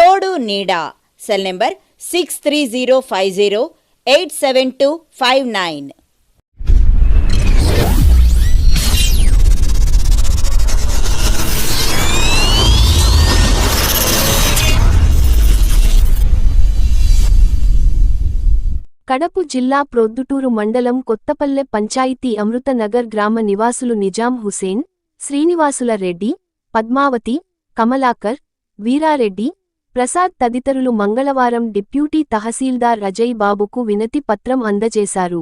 తోడు నీడా. Cell number six three zero five zero eight seven two five nine. Kadapa జిల్లా ప్రొద్దుటూరు మండలం కొత్తపల్లె పంచాయతీ అమృతనగర్ గ్రామ నివాసులు నిజాం హుసేన్ శ్రీనివాసుల రెడ్డి పద్మావతి కమలాకర్ వీరారెడ్డి ప్రసాద్ తదితరులు మంగళవారం డిప్యూటీ తహసీల్దార్ అజయ్ బాబుకు వినతి పత్రం అందజేశారు.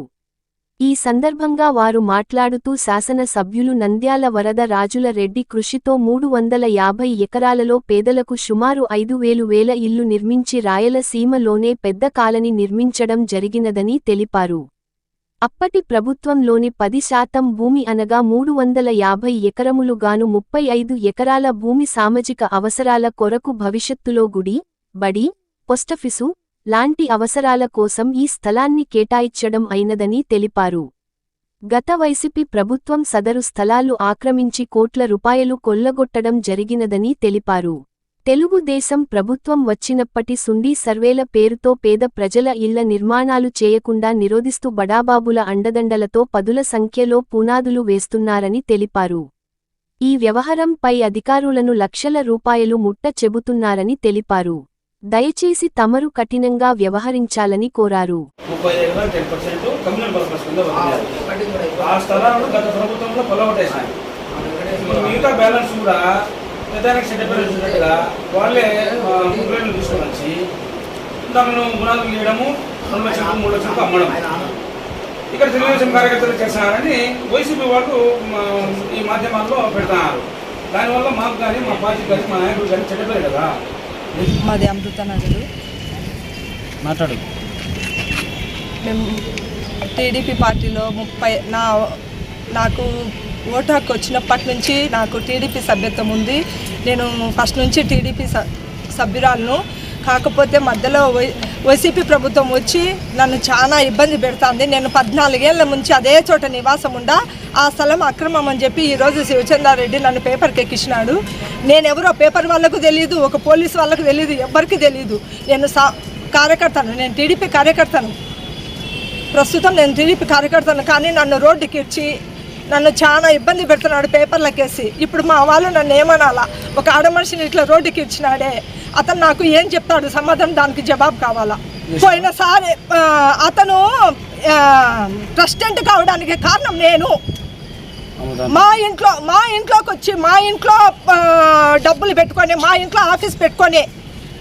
ఈ సందర్భంగా వారు మాట్లాడుతూ శాసన సభ్యులు నంద్యాల వరద రాజుల రెడ్డి కృషితో మూడు వందల యాభై ఎకరాలలో పేదలకు సుమారు ఐదు వేలు వేల ఇల్లు నిర్మించి రాయలసీమలోనే పెద్ద కాలనీ నిర్మించడం జరిగినదని తెలిపారు. అప్పటి ప్రభుత్వంలోని పది శాతం భూమి అనగా మూడు వందల యాభై ఎకరములుగాను ముప్పై ఐదు ఎకరాల భూమి సామాజిక అవసరాల కొరకు భవిష్యత్తులో గుడి బడి పోస్టఫీసు లాంటి అవసరాల కోసం ఈ స్థలాన్ని కేటాయించడం అయినదని తెలిపారు. గత వైసీపీ ప్రభుత్వం సదరు స్థలాలు ఆక్రమించి కోట్ల రూపాయలు కొల్లగొట్టడం జరిగినదని తెలిపారు. తెలుగుదేశం ప్రభుత్వం వచ్చినప్పటి సుండీ సర్వేల పేరుతో పేద ప్రజల ఇళ్ళ నిర్మాణాలు చేయకుండా నిరోధిస్తూ బడాబాబుల అండదండలతో పదుల సంఖ్యలో పునాదులు వేస్తున్నారని తెలిపారు. ఈ వ్యవహారంపై అధికారులను లక్షల రూపాయలు ముట్ట చెబుతున్నారని తెలిపారు. దయచేసి తమరు కఠినంగా వ్యవహరించాలని కోరారు. మిగతా బ్యాలెన్స్ కూడా పెద్దానికి సెటిల్మెంట్ వచ్చినట్టుగా వాళ్ళే ముగ్గురేళ్ళు తీసుకొని వచ్చి దానిని గుణాలు గీయడము రెండు లక్షలకు మూడు లక్షలకు అమ్మడం ఇక్కడ తెలుగుదేశం కార్యకర్తలు చేస్తున్నారని వైసీపీ వాళ్ళు మా, ఈ మాధ్యమాల్లో పెడుతున్నారు. దానివల్ల మాకు కానీ మా పార్టీకి కానీ మా నాయకుడు కానీ చెడ్డలేదు కదా. మాది అమృత నగరు. మాట్లాడు. మేము టీడీపీ పార్టీలో ముప్పై నా నాకు ఓటు హక్కు వచ్చినప్పటి నుంచి నాకు టీడీపీ సభ్యత్వం ఉంది. నేను ఫస్ట్ నుంచి టీడీపీ స- సభ్యురాలను. కాకపోతే మధ్యలో వై- వైసీపీ ప్రభుత్వం వచ్చి నన్ను చాలా ఇబ్బంది పెడుతుంది. నేను పద్నాలుగేళ్ళ నుంచి అదే చోట నివాసం ఉండా. ఆ స్థలం అక్రమం అని చెప్పి ఈరోజు శివచంద్రారెడ్డి నన్ను పేపర్కి ఎక్కించినాడు. నేను ఎవరో పేపర్ వాళ్ళకు తెలియదు ఒక పోలీస్ వాళ్ళకు తెలియదు ఎవరికి తెలియదు నేను సా కార్యకర్తను నేను టీడీపీ కార్యకర్తను. ప్రస్తుతం నేను టీడీపీ కార్యకర్తను కానీ నన్ను రోడ్డుకి ఇచ్చి నన్ను చాలా ఇబ్బంది పెడుతున్నాడు పేపర్లకేసి ఇప్పుడు మా వాళ్ళు నన్ను ఏమనాలా? ఒక ఆడ మనిషిని ఇట్లా రోడ్డుకి ఇచ్చినాడే. అతను నాకు ఏం చెప్తాడు? సమాధానం దానికి జవాబు కావాలా? పోయినసారి అతను ప్రెసిడెంట్ కావడానికి కారణం నేను. మా ఇంట్లో మా ఇంట్లోకి వచ్చి మా ఇంట్లో డబ్బులు పెట్టుకొని మా ఇంట్లో ఆఫీస్ పెట్టుకొని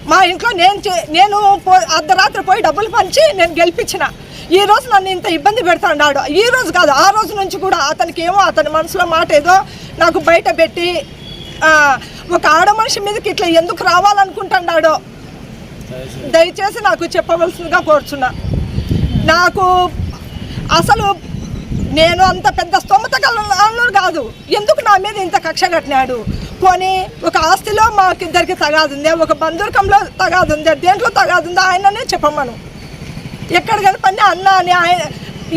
మా ఇంట్లో నేను చే- నేను పో- అర్ధరాత్రి పోయి డబ్బులు పంచి నేను గెలిపించిన. ఈ రోజు నన్ను ఇంత ఇబ్బంది పెడతాడు ఈ రోజు కాదు ఆ రోజు నుంచి కూడా అతనికి ఏమో అతని మనసులో మాట ఏదో నాకు బయట పెట్టి ఒక ఆడ మనిషి మీదకి ఇట్లా ఎందుకు రావాలనుకుంటున్నాడో దయచేసి నాకు చెప్పవలసిందిగా కోరుచున్నా. నాకు అసలు నేను అంత పెద్ద స్తోమత కాదు. ఎందుకు నా మీద ఇంత కక్ష కట్టినాడు? పోనీ ఒక ఆస్తిలో మాకిద్దరికి తగాదుంది ఒక బంధుర్కంలో తగాదుందే దేంట్లో తగాదుందా ఆయననే చెప్పమను. ఎక్కడ కనపడినా అన్న అని ఆయన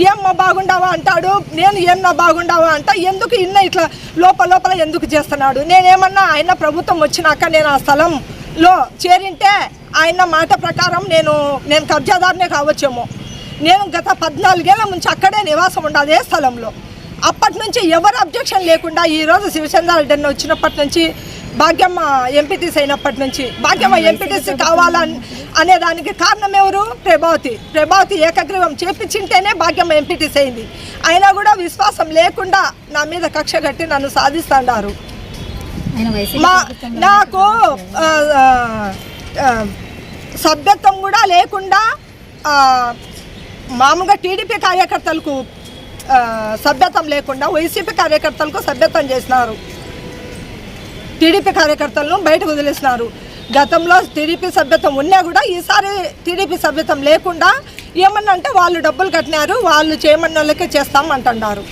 ఏమ్మా బాగుండావా? అంటాడు. నేను ఏమన్నా బాగుండావా? అంట. ఎందుకు ఇన్న ఇట్లా లోపల లోపల ఎందుకు చేస్తున్నాడు? నేనేమన్నా ఆయన ప్రభుత్వం వచ్చినాక నేను ఆ స్థలంలో చేరింటే ఆయన మాట ప్రకారం నేను నేను కబ్జాదారునే కావచ్చేమో. నేను గత పద్నాలుగేళ్ళ నుంచి అక్కడే నివాసం ఉండదు ఏ స్థలంలో. అప్పటి నుంచి ఎవరు అబ్జెక్షన్ లేకుండా ఈరోజు శివచంద్రారెడ్డి వచ్చినప్పటి నుంచి భాగ్యమ్మ ఎంపీటీసీ అయినప్పటి నుంచి భాగ్యమ్మ ఎంపీటీసీ కావాలని అనే దానికి కారణం ఎవరు? ప్రభావతి. ప్రభావతి ఏకగ్రీవం చేపించింటేనే భాగ్యమ్మ ఎంపీటీసీ అయింది. అయినా కూడా విశ్వాసం లేకుండా నా మీద కక్ష కట్టి నన్ను సాధిస్తున్నారు మా నాకు సభ్యత్వం కూడా లేకుండా మామూలుగా టీడీపీ కార్యకర్తలకు సభ్యత్వం లేకుండా వైసీపీ కార్యకర్తలకు సభ్యత్వం చేసినారు. టీడీపీ కార్యకర్తలను బయటకు వదిలేసినారు. గతంలో టీడీపీ సభ్యత్వం ఉన్నా కూడా ఈసారి టీడీపీ సభ్యత్వం లేకుండా ఏమన్నా అంటే వాళ్ళు డబ్బులు కట్టినారు వాళ్ళు చేయమన్న వాళ్ళకే చేస్తాం అంటున్నారు.